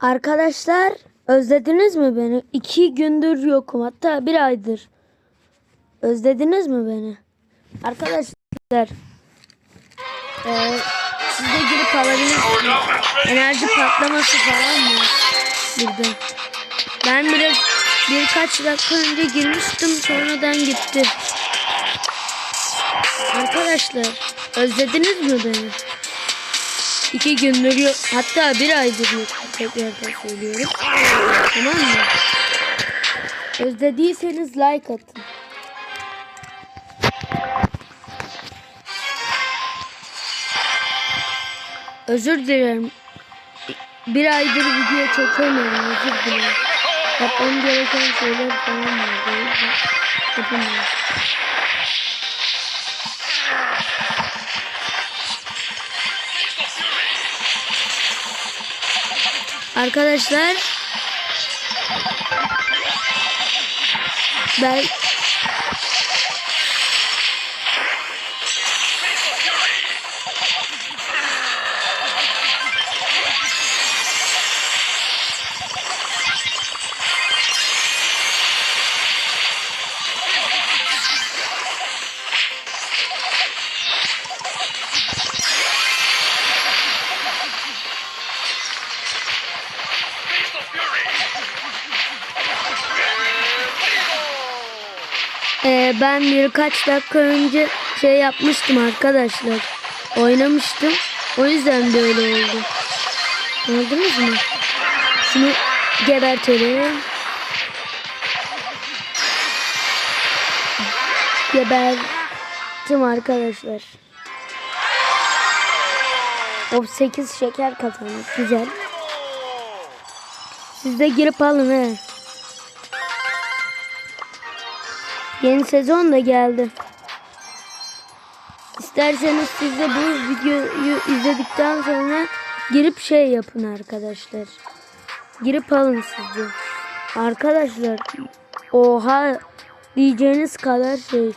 Arkadaşlar özlediniz mi beni? İki gündür yokum hatta bir aydır. Özlediniz mi beni? Arkadaşlar eee siz de girip alabilirsiniz. Enerji patlaması falan mı? Burada. Ben biraz birkaç dakika önce girmiştim sonradan gitti. Arkadaşlar özlediniz mi beni? İki gündür yok. Hatta bir aydır yok. Tekrardan söylüyorum. Tamam mı? Özlediyseniz like atın. Özür dilerim. Bir aydır video çekemiyorum. Özür dilerim. Yapmam gereken şeyler falan var. Yapamıyorum. Arkadaşlar ben ben birkaç dakika önce şey yapmıştım arkadaşlar. Oynamıştım. O yüzden böyle oldu. Anladınız mı? Şunu gebertelim. Gebertim arkadaşlar. O 8 şeker kazandık. Güzel. Siz de girip alın he. Yeni sezon da geldi. İsterseniz siz de bu videoyu izledikten sonra girip şey yapın arkadaşlar. Girip alın siz de. Arkadaşlar oha diyeceğiniz kadar şey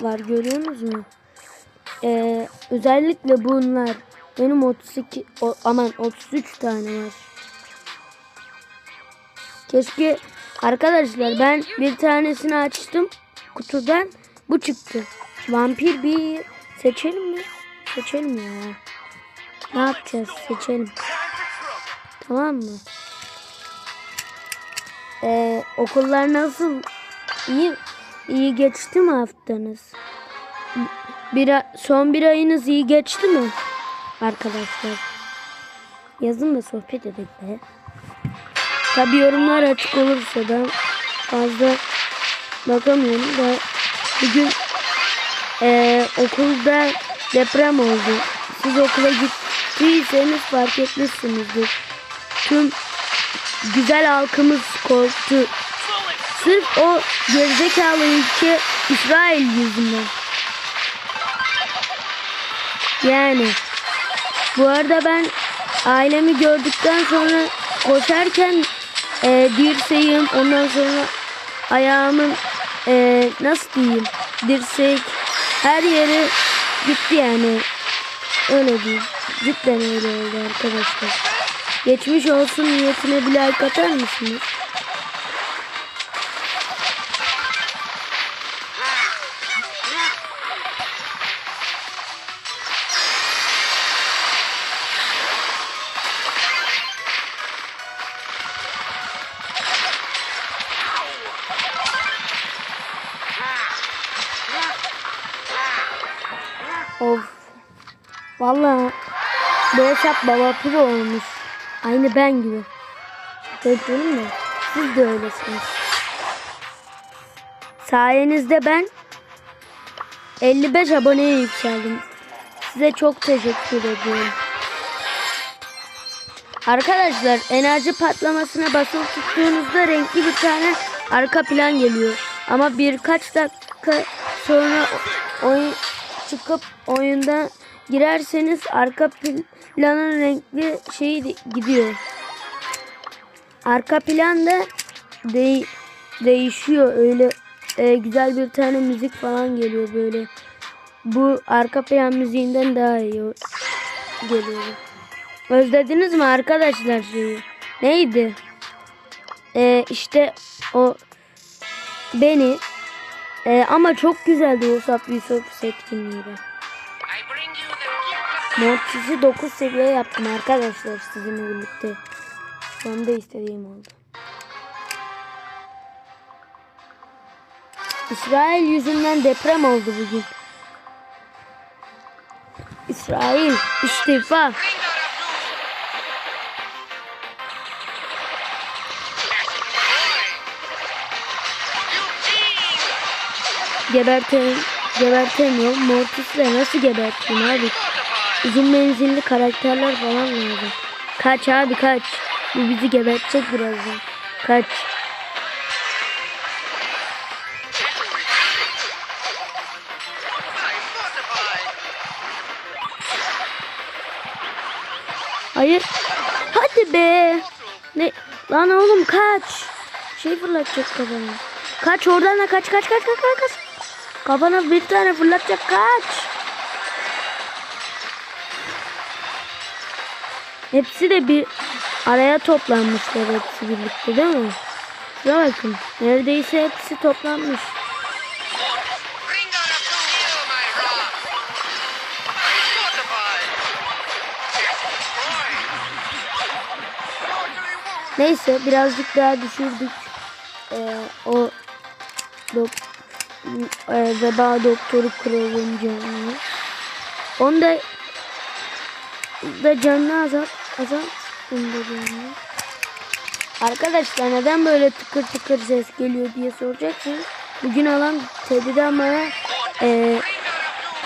var görüyorsunuz mu? Ee, özellikle bunlar benim 32 o, aman 33 tane var. Keşke arkadaşlar ben bir tanesini açtım kutudan bu çıktı. Vampir bir seçelim mi? Seçelim ya. Ne yapacağız? Seçelim. Tamam mı? Ee, okullar nasıl? İyi iyi geçti mi haftanız? Bir, son bir ayınız iyi geçti mi? Arkadaşlar. Yazın da sohbet edelim. Tabi yorumlar açık olursa da fazla bakamıyorum da bugün eee, okulda deprem oldu. Siz okula gittiyseniz fark etmişsinizdir. Tüm güzel halkımız korktu. Sırf o gerizekalı ülke İsrail yüzünden. Yani bu arada ben ailemi gördükten sonra koşarken e, dirseğim ondan sonra ayağımın e, nasıl diyeyim dirsek her yeri gitti yani. Öyle diyeyim. Cidden öyle oldu arkadaşlar. Geçmiş olsun niyetine bir like atar mısınız? Hesap baba pro olmuş. Aynı ben gibi. Gördün mü? Siz de öylesiniz. Sayenizde ben 55 aboneye yükseldim. Size çok teşekkür ediyorum. Arkadaşlar enerji patlamasına basılı tuttuğunuzda renkli bir tane arka plan geliyor. Ama birkaç dakika sonra oyun çıkıp oyunda girerseniz arka planın renkli şeyi gidiyor. Arka plan da de- değişiyor öyle e, güzel bir tane müzik falan geliyor böyle. Bu arka plan müziğinden daha iyi geliyor. Özlediniz mi arkadaşlar şeyi? Neydi? Ee, işte o beni Ee, ama çok güzeldi o Subwoofer etkinliği de. Mortis'i 9 seviye yaptım arkadaşlar sizinle birlikte. Şu anda istediğim oldu. İsrail yüzünden deprem oldu bugün. İsrail istifa. Gebertem, gebertemiyor. Mortis'le nasıl geberteyim abi? Uzun menzilli karakterler falan lazım. Kaç abi kaç. Bu bizi gebertecek birazdan. Kaç. Hayır. Hadi be. Ne? Lan oğlum kaç. Şey fırlatacak kafana. Kaç oradan da kaç kaç kaç kaç kaç. Kafana bir tane fırlatacak kaç. Hepsi de bir araya toplanmışlar hepsi birlikte değil mi? Şuna bakın. Neredeyse hepsi toplanmış. Neyse birazcık daha düşürdük. Ee, o dok e, veba doktoru kralın canını. Onu da da canını azalt Arkadaşlar neden böyle tıkır tıkır ses geliyor diye soracaksınız. Bugün alan Teddy'den bana e,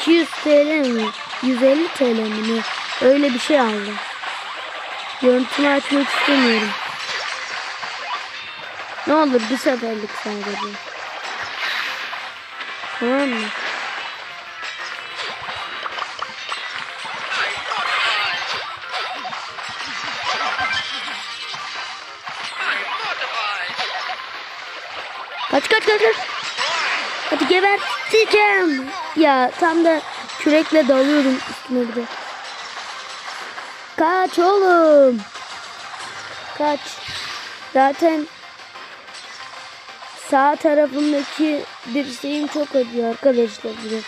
200 TL mi 150 TL mi öyle bir şey aldım. Görüntümü açmak istemiyorum. Ne olur bir seferlik sadece. Tamam mı? Kaç kaç kaç kaç. Hadi geberteceğim. Ya tam da kürekle dalıyordum üstüne bir de. Kaç oğlum. Kaç. Zaten sağ tarafımdaki dirseğim çok acıyor arkadaşlar. Bir de.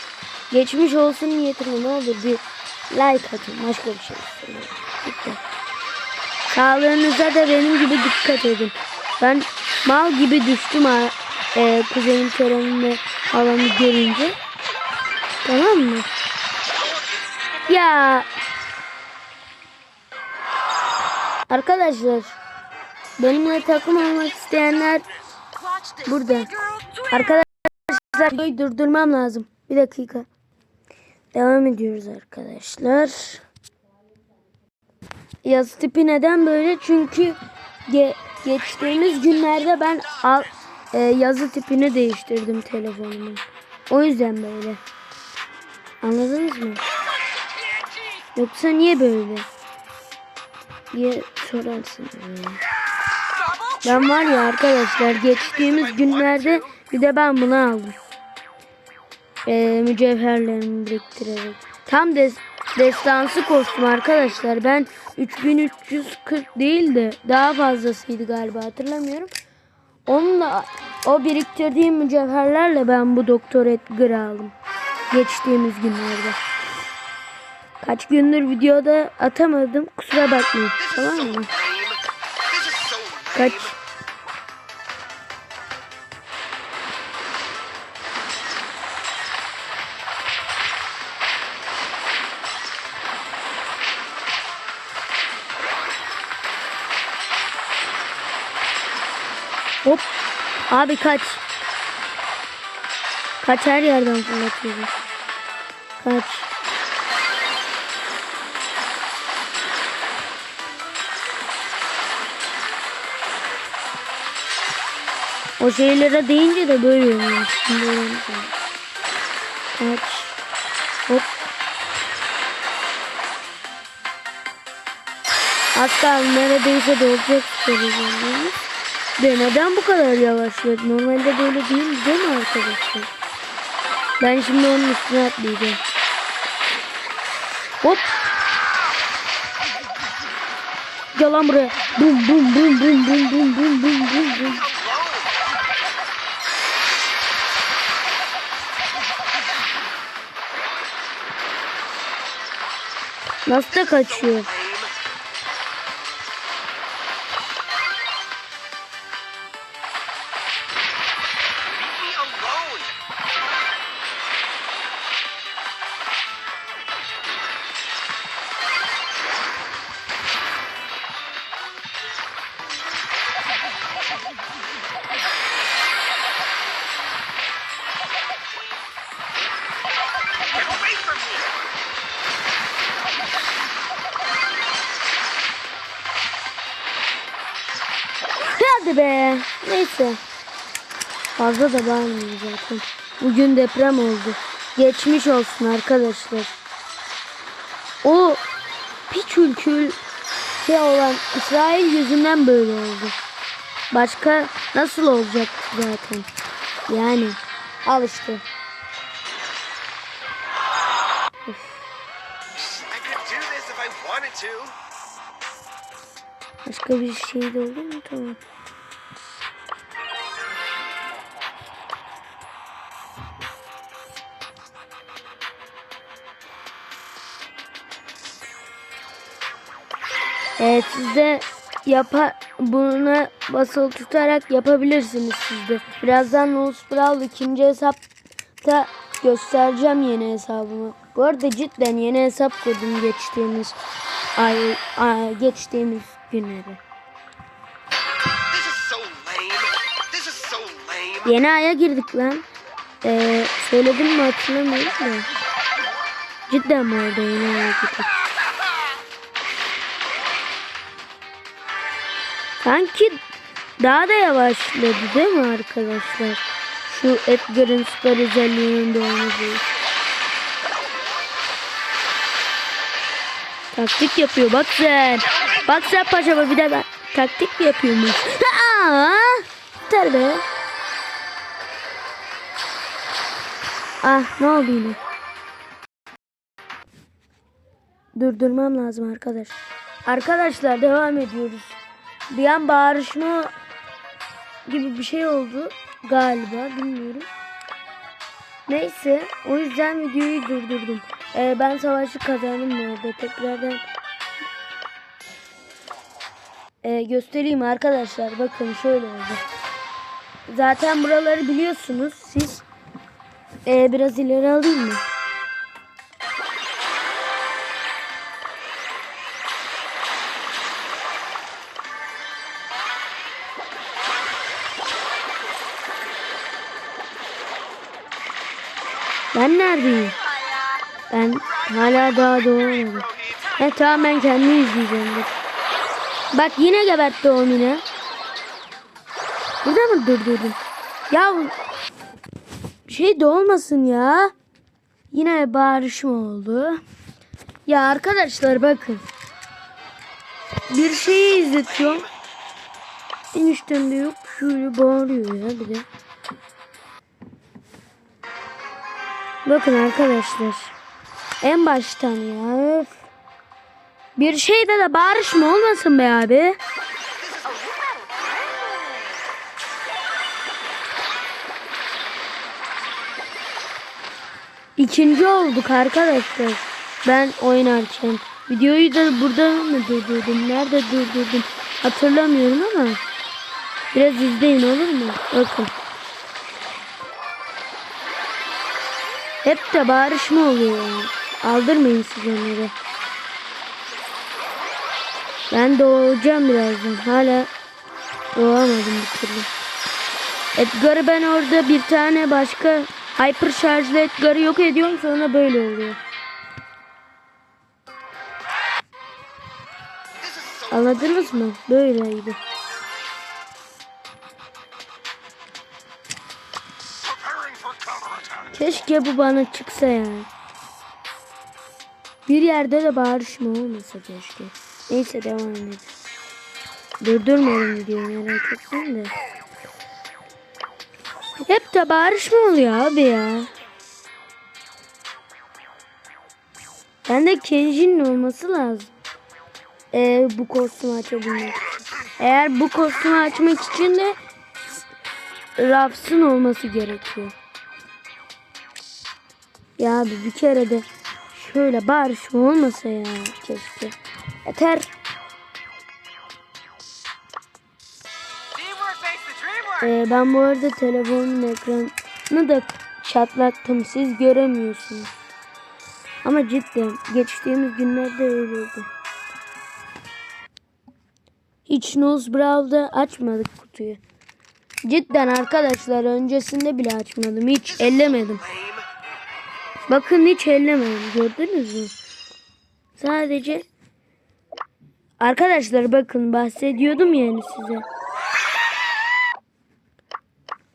Geçmiş olsun niyetine ne olur bir like atın. Başka bir şey istemiyorum. Bitti. Sağlığınıza da benim gibi dikkat edin. Ben mal gibi düştüm ha, e, kuzenim Kerem'le halamı görünce. Tamam mı? Ya Arkadaşlar benimle takım olmak isteyenler burada. Arkadaşlar durdurmam lazım. Bir dakika. Devam ediyoruz arkadaşlar. Yazı tipi neden böyle? Çünkü ge- geçtiğimiz günlerde ben al, e, yazı tipini değiştirdim telefonumun. O yüzden böyle. Anladınız mı? Yoksa niye böyle? diye sorarsın. Ben var ya arkadaşlar geçtiğimiz günlerde bir de ben bunu aldım. Ee, mücevherlerimi biriktirerek. Tam des destansı kostüm arkadaşlar. Ben 3340 değil de daha fazlasıydı galiba hatırlamıyorum. Onunla o biriktirdiğim mücevherlerle ben bu Doktor Edgar'ı aldım. Geçtiğimiz günlerde. Kaç gündür videoda atamadım. Kusura bakmayın. Tamam mı? Kaç. Hop. Abi kaç. Kaç her yerden fırlatıyoruz. Kaç. O şeylere deyince de böyle oluyor. Şey. Kaç. Hop. Hatta neredeyse dolacak televizyonumuz. De neden bu kadar yavaşladı? Normalde böyle değil değil mi arkadaşlar? Ben şimdi onun üstüne atlayacağım. Hop. Gel lan buraya. Bum bum bum bum bum bum bum bum bum bum. Nasıl da kaçıyor. Neyse. Fazla da bağırmıyor zaten. Bugün deprem oldu. Geçmiş olsun arkadaşlar. O piç ülkül şey olan İsrail yüzünden böyle oldu. Başka nasıl olacak zaten? Yani al işte. Başka bir şey de olur mu? Tamam. Evet siz de yapa buna basılı tutarak yapabilirsiniz siz de. Birazdan Luz Brawl ikinci hesapta göstereceğim yeni hesabımı. Bu arada cidden yeni hesap kurdum geçtiğimiz ay, ay geçtiğimiz günleri. So so. Yeni aya girdik lan. Ee, söyledim mi hatırlamıyorum da. Cidden mi orada yeni aya girdik? Sanki daha da yavaşladı değil mi arkadaşlar? Şu Edgar'ın süper özelliğinin doğması. Taktik yapıyor bak sen. Bak sen paşama bir de ben taktik mi yapıyormuş? Aa, yeter be. Ah ne oldu yine? Durdurmam lazım arkadaş. Arkadaşlar devam ediyoruz. Bir an bağırışma gibi bir şey oldu galiba bilmiyorum. Neyse o yüzden videoyu durdurdum. Ee, ben savaşı kazandım bu arada tekrardan Ee, göstereyim arkadaşlar bakın şöyle oldu. Zaten buraları biliyorsunuz siz. Ee, biraz ileri alayım mı? Ben neredeyim? Ben hala daha doğmadım. He tamam ben kendimi izleyeceğim. Bak yine gebertti o mine. Burada mı durdurdun? Ya şey de olmasın ya. Yine bağırışma oldu. Ya arkadaşlar bakın. Bir şeyi izletiyorum. Enişten de yok. Şöyle bağırıyor ya bir de. Bakın arkadaşlar. En baştan ya. Bir şeyde de bağırışma olmasın be abi. İkinci olduk arkadaşlar. Ben oynarken. Videoyu da burada mı durdurdum? Nerede durdurdum? Hatırlamıyorum ama. Biraz izleyin olur mu? Bakın. Hep de bağırışma oluyor. Aldırmayın siz onları. Ben doğacağım birazdan. Hala doğamadım bir türlü. Edgar'ı ben orada bir tane başka hyper şarjlı Edgar'ı yok ediyorum sonra böyle oluyor. Anladınız mı? Böyleydi. Keşke bu bana çıksa yani. Bir yerde de bağırışma olmasa keşke. Neyse devam edelim. Durdurmadım videoyu merak etmeyin de. Hep de bağırışma oluyor abi ya. Ben de Kenji'nin olması lazım. e, bu kostümü açabilmek için. Eğer bu kostümü açmak için de Raps'ın olması gerekiyor. Ya abi bir kere de şöyle barışma olmasa ya keşke. Yeter. Ee, ben bu arada telefonun ekranını da çatlattım. Siz göremiyorsunuz. Ama cidden geçtiğimiz günlerde öyleydi. Hiç Nose Brawl'da açmadık kutuyu. Cidden arkadaşlar öncesinde bile açmadım. Hiç ellemedim. Bakın hiç ellemedim. Gördünüz mü? Sadece Arkadaşlar bakın bahsediyordum yani size.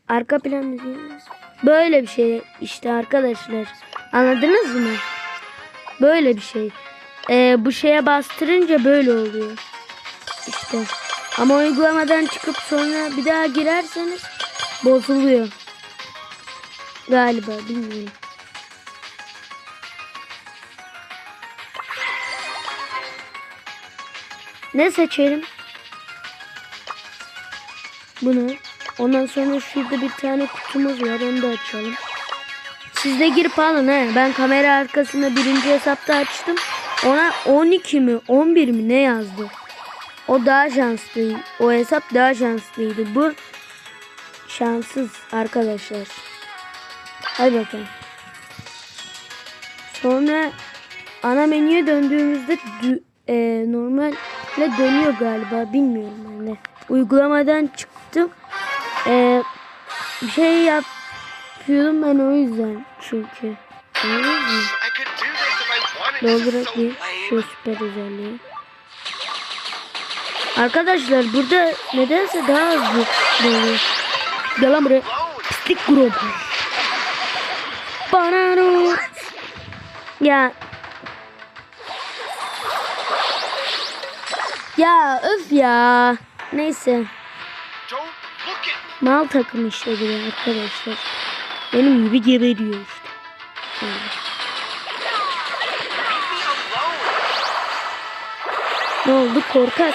Arka plan müziğimiz. Böyle bir şey işte arkadaşlar. Anladınız mı? Böyle bir şey. Ee, bu şeye bastırınca böyle oluyor. İşte. Ama uygulamadan çıkıp sonra bir daha girerseniz bozuluyor. Galiba bilmiyorum. Ne seçelim? Bunu. Ondan sonra şurada bir tane kutumuz var. Onu da açalım. Siz de girip alın he. Ben kamera arkasında birinci hesapta açtım. Ona 12 mi 11 mi ne yazdı? O daha şanslı. O hesap daha şanslıydı. Bu şanssız arkadaşlar. Hadi bakalım. Sonra ana menüye döndüğümüzde dü- e, normalde dönüyor galiba bilmiyorum de. Uygulamadan çıktım. E, bir şey yapıyordum ben o yüzden çünkü. Doldurak bir şu süper özelliği. Arkadaşlar burada nedense daha hızlı dönüyor. Gel lan buraya. Pislik grubu. Banano. Ya. Ya öf ya. Neyse. Mal takım işte buraya arkadaşlar. Benim gibi geberiyor işte. Ne oldu korkak?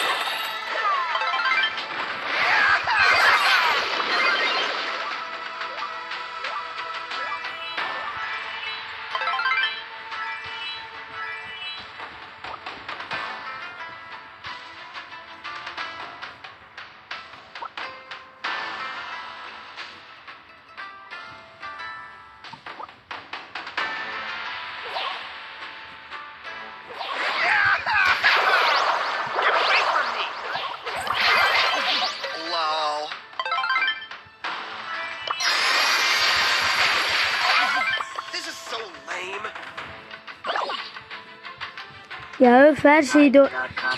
Ya öf her şeyde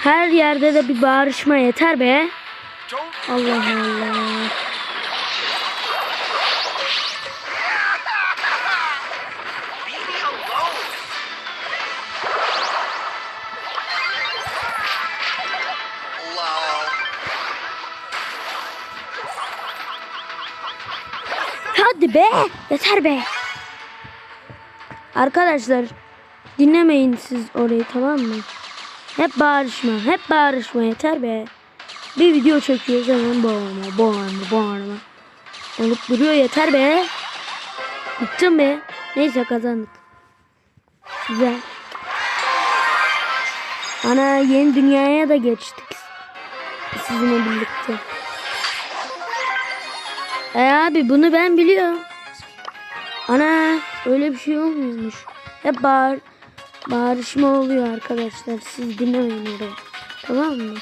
her yerde de bir bağırışma yeter be. Allah Allah. Hadi be. Yeter be. Arkadaşlar dinlemeyin siz orayı tamam mı? Hep bağırışma. Hep bağırışma yeter be. Bir video çekiyoruz hemen bağırma bağırma bağırma. Olup duruyor yeter be. Bıktım be. Neyse kazandık. Güzel. Ana yeni dünyaya da geçtik. Sizinle birlikte. E abi bunu ben biliyorum. Ana öyle bir şey olmuyormuş. Hep bağır, bağırışma oluyor arkadaşlar. Siz dinlemeyin orayı. Tamam mı?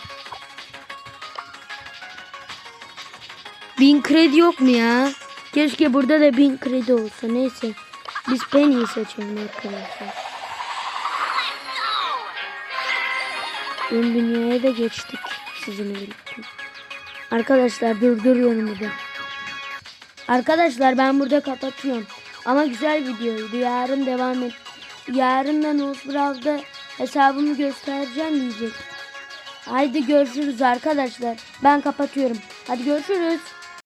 Bin kredi yok mu ya? Keşke burada da bin kredi olsa. Neyse. Biz Penny'i seçelim arkadaşlar. Yeni dünyaya da geçtik sizinle birlikte. Arkadaşlar durduruyorum burada. Arkadaşlar ben burada kapatıyorum. Ama güzel videoydu. Yarın devam et. Yarın da Nosbral'da hesabımı göstereceğim diyecek. Haydi görüşürüz arkadaşlar. Ben kapatıyorum. Hadi görüşürüz.